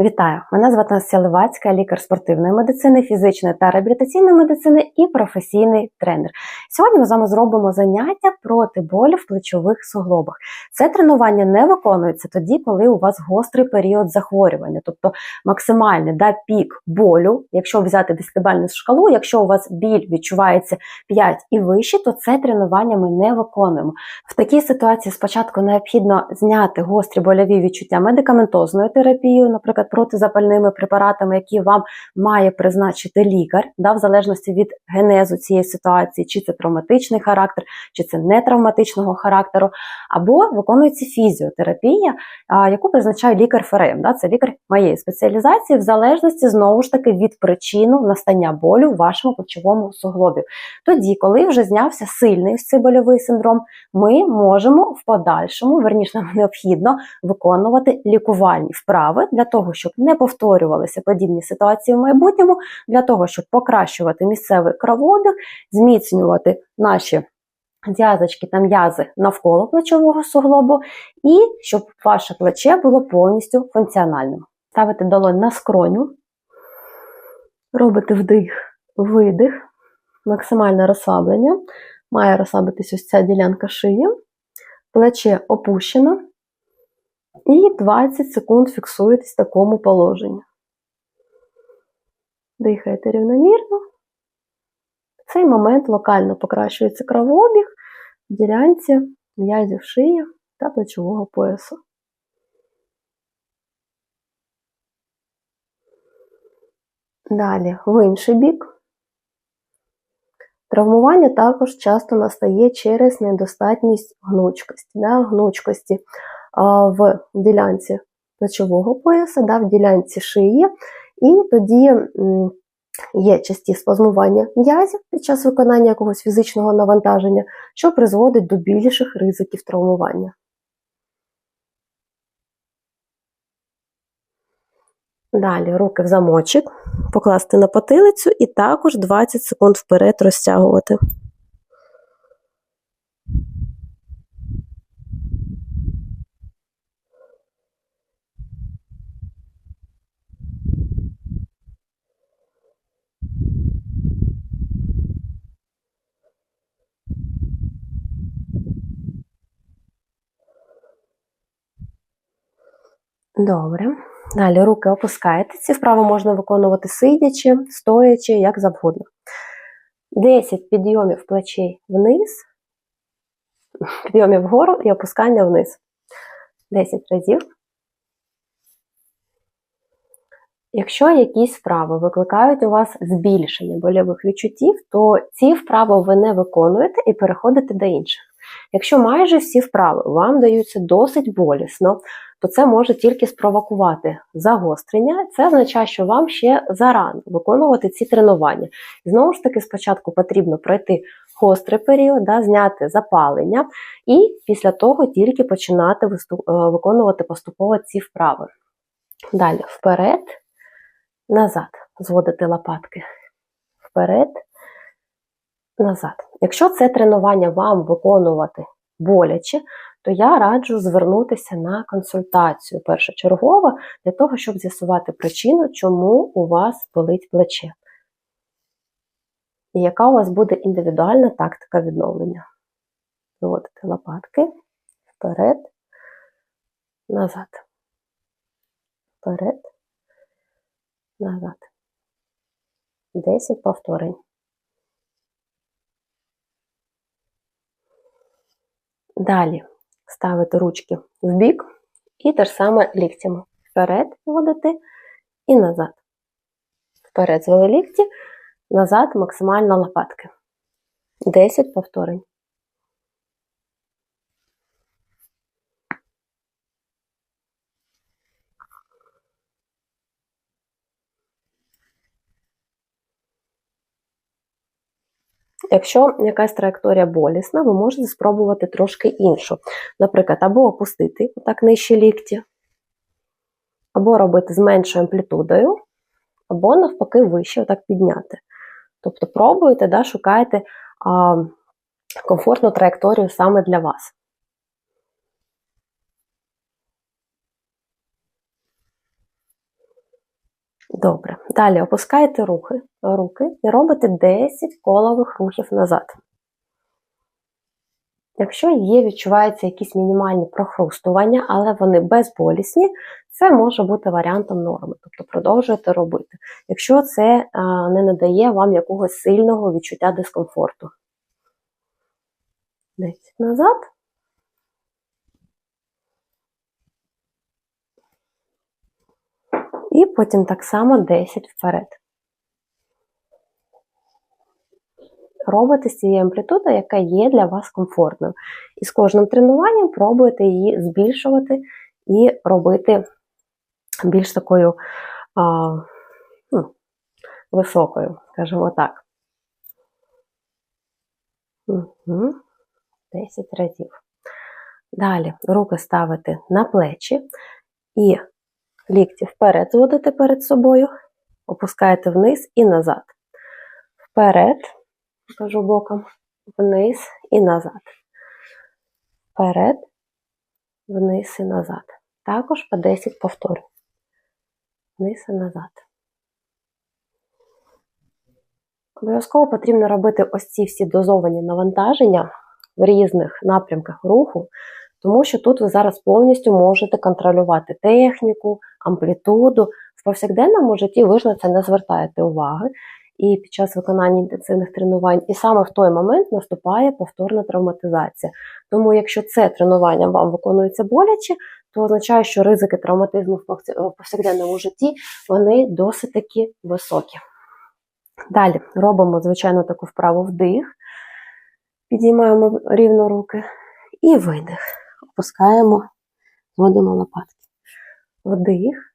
Вітаю! Мене звати Настя Левацька, лікар спортивної медицини, фізичної та реабілітаційної медицини і професійний тренер. Сьогодні ми з вами зробимо заняття проти болю в плечових суглобах. Це тренування не виконується тоді, коли у вас гострий період захворювання, тобто максимальний да, пік болю, якщо взяти десятибальну шкалу, якщо у вас біль відчувається 5 і вище, то це тренування ми не виконуємо. В такій ситуації спочатку необхідно зняти гострі больові відчуття медикаментозною терапією, наприклад, протизапальними препаратами, які вам має призначити лікар, да, в залежності від генезу цієї ситуації, чи це травматичний характер, чи це не травматичного характеру, або виконується фізіотерапія, яку призначає лікар ФРМ. Да, це лікар моєї спеціалізації, в залежності знову ж таки від причину настання болю в вашому плечовому суглобі. Тоді, коли вже знявся сильний ось цей больовий синдром, ми можемо в подальшому, верніше нам необхідно виконувати лікувальні вправи для того, щоб не повторювалися подібні ситуації в майбутньому, для того, щоб покращувати місцевий кровообіг, зміцнювати наші зв'язочки та м'язи навколо плечового суглобу, і щоб ваше плече було повністю функціональним. Ставите долонь на скроню, робите вдих, видих, максимальне розслаблення. Має розслабитись ось ця ділянка шиї, плече опущено. І 20 секунд фіксуєтесь в такому положенні. Дихаєте рівномірно. В цей момент локально покращується кровообіг в ділянці м'язів шиї та плечового поясу. Далі в інший бік. Травмування також часто настає через недостатність гнучкості. Да, гнучкості в ділянці плечового пояса, да, в ділянці шиї, і тоді є часті спазмування м'язів під час виконання якогось фізичного навантаження, що призводить до більших ризиків травмування. Далі руки в замочок, покласти на потилицю і також 20 секунд вперед розтягувати. Добре. Далі руки опускаєте. Ці вправи можна виконувати сидячи, стоячи, як завгодно. 10 підйомів плечей вниз, підйомів вгору і опускання вниз. 10 разів. Якщо якісь вправи викликають у вас збільшення больових відчуттів, то ці вправи ви не виконуєте і переходите до інших. Якщо майже всі вправи вам даються досить болісно, то це може тільки спровокувати загострення. Це означає, що вам ще зарано виконувати ці тренування. Знову ж таки, спочатку потрібно пройти гострий період, да, зняти запалення, і після того тільки починати е, виконувати поступово ці вправи. Далі вперед, назад, зводити лопатки. Вперед, назад. Якщо це тренування вам виконувати боляче, то я раджу звернутися на консультацію першочергово для того, щоб з'ясувати причину, чому у вас болить плече. І яка у вас буде індивідуальна тактика відновлення. Виводите лопатки вперед, назад. Вперед, назад. 10 повторень. Далі ставити ручки в бік і те ж саме ліктями. Вперед водити і назад. Вперед звели лікті, назад максимально лопатки. 10 повторень. Якщо якась траєкторія болісна, ви можете спробувати трошки іншу. Наприклад, або опустити отак нижче лікті, або робити з меншою амплітудою, або навпаки вище отак підняти. Тобто пробуйте, да, шукайте а, комфортну траєкторію саме для вас. Добре. Далі опускаєте руки, руки і робите 10 колових рухів назад. Якщо є, відчуваються якісь мінімальні прохрустування, але вони безболісні, це може бути варіантом норми, тобто продовжуєте робити. Якщо це а, не надає вам якогось сильного відчуття дискомфорту. 10 назад. І потім так само 10 вперед. Робите з цією амплітудою, яка є для вас комфортною. І з кожним тренуванням пробуєте її збільшувати і робити більш такою а, ну, високою, скажімо так. Угу. 10 разів. Далі руки ставите на плечі і лікті вперед зводите перед собою, опускаєте вниз і назад. Вперед, покажу боком, вниз і назад. Вперед, вниз і назад. Також по 10 повторів. Вниз і назад. Обов'язково потрібно робити ось ці всі дозовані навантаження в різних напрямках руху, тому що тут ви зараз повністю можете контролювати техніку, амплітуду. В повсякденному житті ви ж на це не звертаєте уваги. І під час виконання інтенсивних тренувань, і саме в той момент наступає повторна травматизація. Тому, якщо це тренування вам виконується боляче, то означає, що ризики травматизму в повсякденному житті вони досить таки високі. Далі робимо, звичайно, таку вправу вдих, підіймаємо рівно руки і видих. Опускаємо, зводимо лопатки. Вдих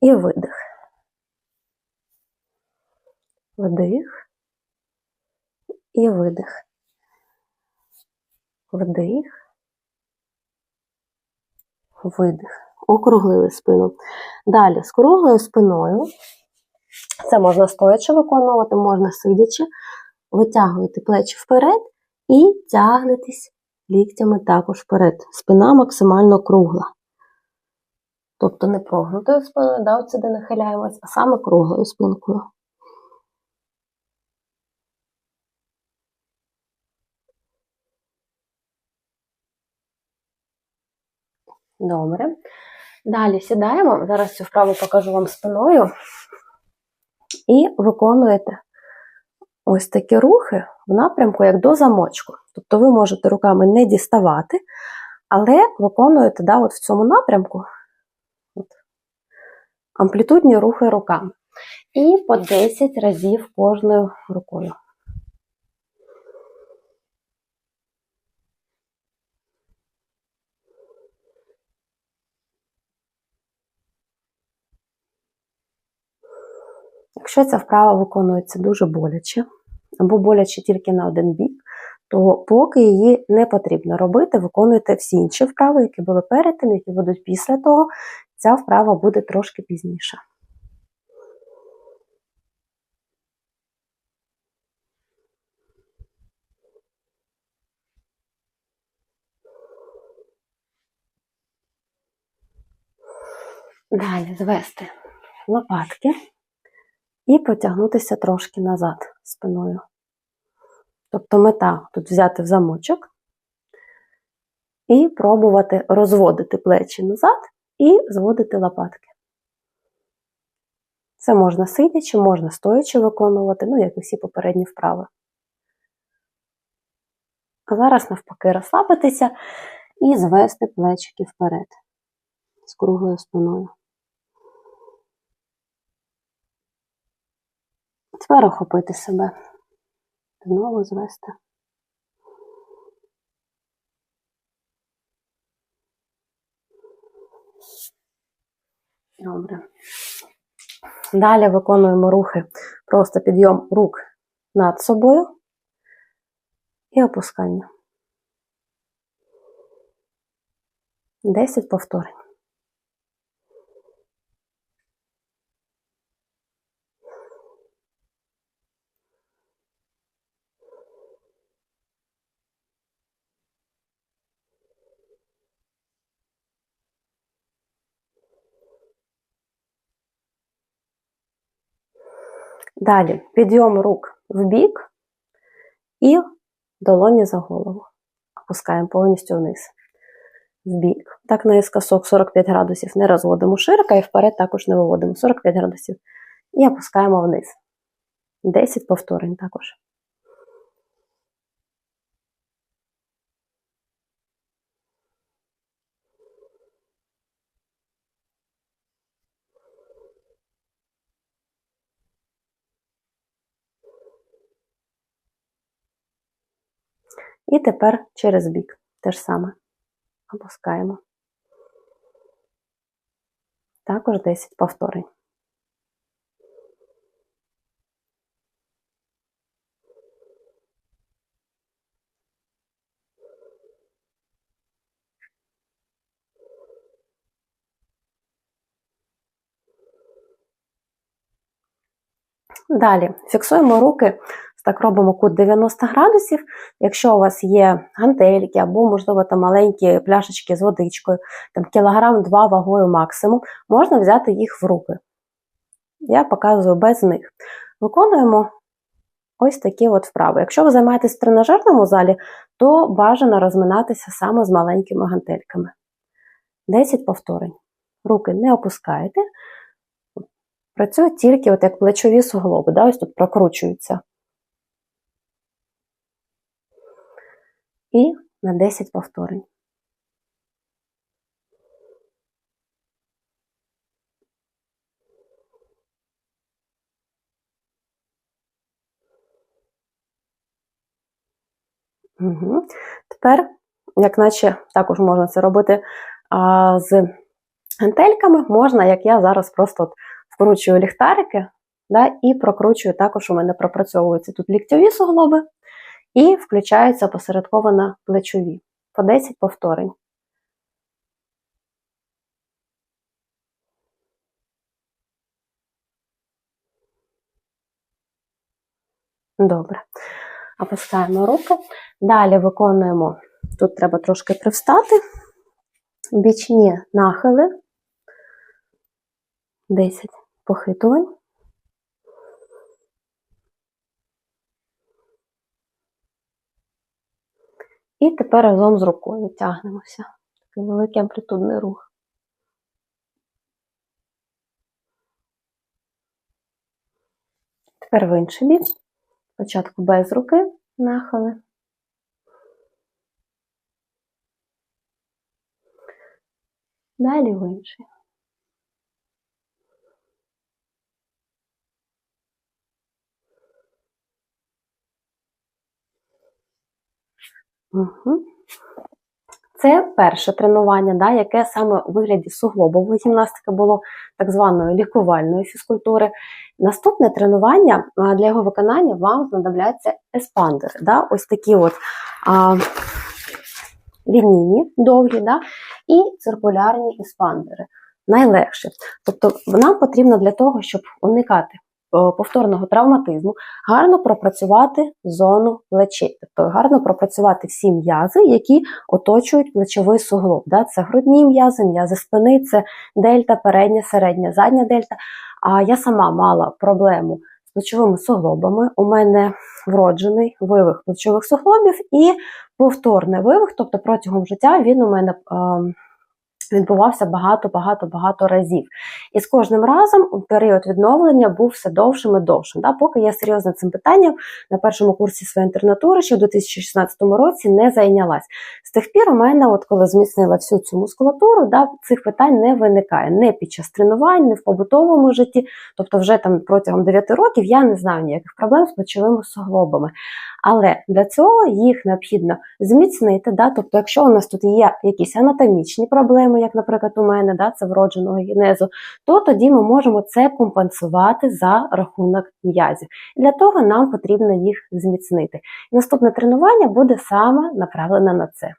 і видих. Вдих і видих. Вдих, видих. Округлили спину. Далі з круглою спиною. Це можна стоячи виконувати, можна сидячи, витягуєте плечі вперед і тягнетесь ліктями також вперед. Спина максимально кругла. Тобто не прогнутою спиною, да, от сюди нахиляємось, а саме круглою спинкою. Добре. Далі сідаємо. Зараз цю вправу покажу вам спиною. І виконуєте ось такі рухи в напрямку, як до замочку. Тобто ви можете руками не діставати, але виконуєте да, от в цьому напрямку от, амплітудні рухи руками. І по 10 разів кожною рукою. Якщо ця вправа виконується дуже боляче, або боляче тільки на один бік, то поки її не потрібно робити, виконуйте всі інші вправи, які були перед тим, які будуть після того, ця вправа буде трошки пізніше. Далі звести лопатки і потягнутися трошки назад спиною. Тобто мета тут взяти в замочок і пробувати розводити плечі назад і зводити лопатки. Це можна сидячи, можна стоячи виконувати, ну, як і всі попередні вправи. А зараз, навпаки, розслабитися і звести плечики вперед з круглою спиною. Тепер охопити себе. Знову звести. Добре. Далі виконуємо рухи, просто підйом рук над собою і опускання. 10 повторень. Далі підйом рук в бік і долоні за голову. Опускаємо повністю вниз. В бік. Так, наїскосок 45 градусів не розводимо широко і вперед також не виводимо 45 градусів. І опускаємо вниз. 10 повторень також. І тепер через бік. Те ж саме. Опускаємо. Також 10 повторень. Далі фіксуємо руки, так робимо кут 90 градусів. Якщо у вас є гантельки або, можливо, там маленькі пляшечки з водичкою, там кілограм два вагою максимум, можна взяти їх в руки. Я показую без них. Виконуємо ось такі от вправи. Якщо ви займаєтесь в тренажерному залі, то бажано розминатися саме з маленькими гантельками. 10 повторень. Руки не опускаєте. Працюють тільки от як плечові суглоби, да, ось тут прокручуються. І на 10 повторень. Угу. Тепер, як наче також можна це робити а, з гантельками, можна, як я зараз просто от вкручую ліхтарики да, і прокручую також у мене пропрацьовуються тут ліктьові суглоби і включаються опосередковано плечові по 10 повторень. Добре. Опускаємо руки. Далі виконуємо, тут треба трошки привстати, бічні нахили, 10 похитувань. І тепер разом з рукою тягнемося. Такий великий амплітудний рух. Тепер в інший бік. Спочатку без руки нахили. Далі в інший. Угу. Це перше тренування, да, яке саме у вигляді суглобової гімнастики було так званої лікувальної фізкультури. Наступне тренування для його виконання вам знадобляться еспандери. Да, Ось такі от а, лінійні, довгі да, і циркулярні еспандери. Найлегше. Тобто нам потрібно для того, щоб уникати повторного травматизму, гарно пропрацювати зону плечей, тобто гарно пропрацювати всі м'язи, які оточують плечовий суглоб. Да? Це грудні м'язи, м'язи спини, це дельта, передня, середня, задня дельта. А я сама мала проблему з плечовими суглобами. У мене вроджений вивих плечових суглобів і повторний вивих, тобто протягом життя він у мене. Е відбувався багато-багато-багато разів. І з кожним разом період відновлення був все довшим і довшим. Да? Поки я серйозно цим питанням на першому курсі своєї інтернатури ще в 2016 році не зайнялась. З тих пір у мене, от коли зміцнила всю цю мускулатуру, да, цих питань не виникає не під час тренувань, не в побутовому житті. Тобто, вже там протягом 9 років я не знаю ніяких проблем з плечовими суглобами. Але для цього їх необхідно зміцнити. Да? Тобто, якщо у нас тут є якісь анатомічні проблеми, як, наприклад, у мене, да, це вродженого генезу, то тоді ми можемо це компенсувати за рахунок м'язів. Для того нам потрібно їх зміцнити. Наступне тренування буде саме направлене на це.